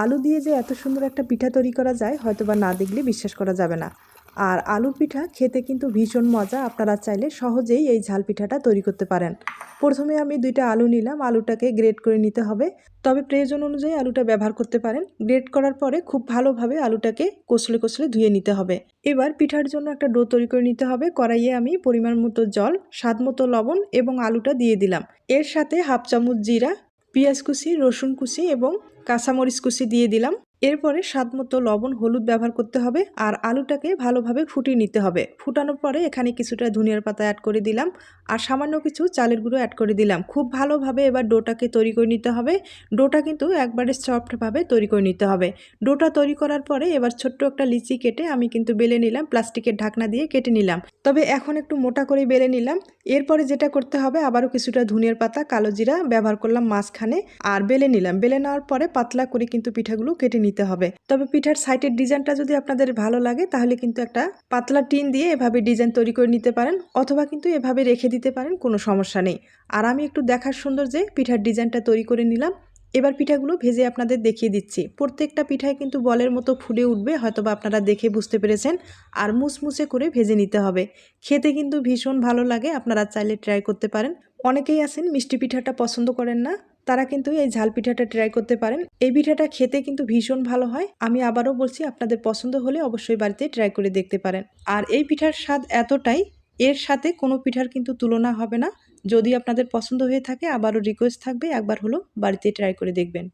আলু দিয়ে যে এত সুন্দর একটা পিঠা তৈরি করা যায় হয়তো বা না দেখলে বিশ্বাস করা যাবে না। আর আলুর পিঠা খেতে কিন্তু ভীষণ মজা, আপনারা চাইলে সহজেই এই ঝাল পিঠাটা তৈরি করতে পারেন। প্রথমে আমি দুইটা আলু নিলাম, আলুটাকে গ্রেড করে নিতে হবে। তবে প্রয়োজন অনুযায়ী আলুটা ব্যবহার করতে পারেন। গ্রেড করার পরে খুব ভালোভাবে আলুটাকে কষলে কষলে ধুয়ে নিতে হবে। এবার পিঠার জন্য একটা ডো তৈরি করে নিতে হবে। কড়াইয়ে আমি পরিমাণ মতো জল, স্বাদ মতো লবণ এবং আলুটা দিয়ে দিলাম। এর সাথে হাফ চামচ জিরা, পেঁয়াজ কুচি, রসুন কুচি এবং কাঁচামরিচ কুচি দিয়ে দিলাম। এরপরে স্বাদ মতো লবণ, হলুদ ব্যবহার করতে হবে আর আলুটাকে ভালোভাবে ফুটিয়ে নিতে হবে। ফুটানোর পরে এখানে কিছুটা ধনিয়ার পাতা অ্যাড করে দিলাম আর সামান্য কিছু চালের গুঁড়ো অ্যাড করে দিলাম। খুব ভালোভাবে এবার ডোটাকে তৈরি করে নিতে হবে। ডোটা কিন্তু একবারে সফটভাবে তৈরি করে নিতে হবে। ডোটা তৈরি করার পরে এবার ছোট্ট একটা লিচি কেটে আমি কিন্তু বেলে নিলাম, প্লাস্টিকের ঢাকনা দিয়ে কেটে নিলাম। তবে এখন একটু মোটা করে বেলে নিলাম। এরপরে যেটা করতে হবে আবারও কিছুটা ধনিয়ার পাতা, কালো জিরা ব্যবহার করলাম মাঝখানে আর বেলে নিলাম। বেলে নেওয়ার পরে পাতলা করে কিন্তু পিঠাগুলো কেটে নিতে হবে। তবে পিঠার সাইডের ডিজাইনটা যদি আপনাদের ভালো লাগে, তাহলে কিন্তু একটা পাতলা টিন দিয়ে এভাবে ডিজাইন তৈরি করে নিতে পারেন, অথবা কিন্তু এভাবে রেখে দিতে পারেন, কোনো সমস্যা নেই। আর আমি একটু দেখার সুন্দর যে পিঠার ডিজাইনটা তৈরি করে নিলাম, এবার পিঠাগুলো ভেজে আপনাদের দেখিয়ে দিচ্ছি। প্রত্যেকটা পিঠায় কিন্তু বলের মতো ফুলে উঠবে, হয়তোবা আপনারা দেখে বুঝতে পেরেছেন, আর মুসমুসে করে ভেজে নিতে হবে। খেতে কিন্তু ভীষণ ভালো লাগে, আপনারা চাইলে ট্রাই করতে পারেন। অনেকেই আছেন মিষ্টি পিঠাটা পছন্দ করেন না তারা কিন্তু এই ঝাল পিঠাটা ট্রাই করতে পারেন। এই পিঠাটা খেতে কিন্তু ভীষণ ভালো হয়। আমি আবারও বলছি, আপনাদের পছন্দ হলে অবশ্যই বাড়িতে ট্রাই করে দেখতে পারেন। আর এই পিঠার স্বাদ এতটাই, এর সাথে কোনো পিঠার কিন্তু তুলনা হবে না। যদি আপনাদের পছন্দ হয়ে থাকে, আবারও রিকোয়েস্ট থাকবে, একবার হলো বাড়িতে ট্রাই করে দেখবেন।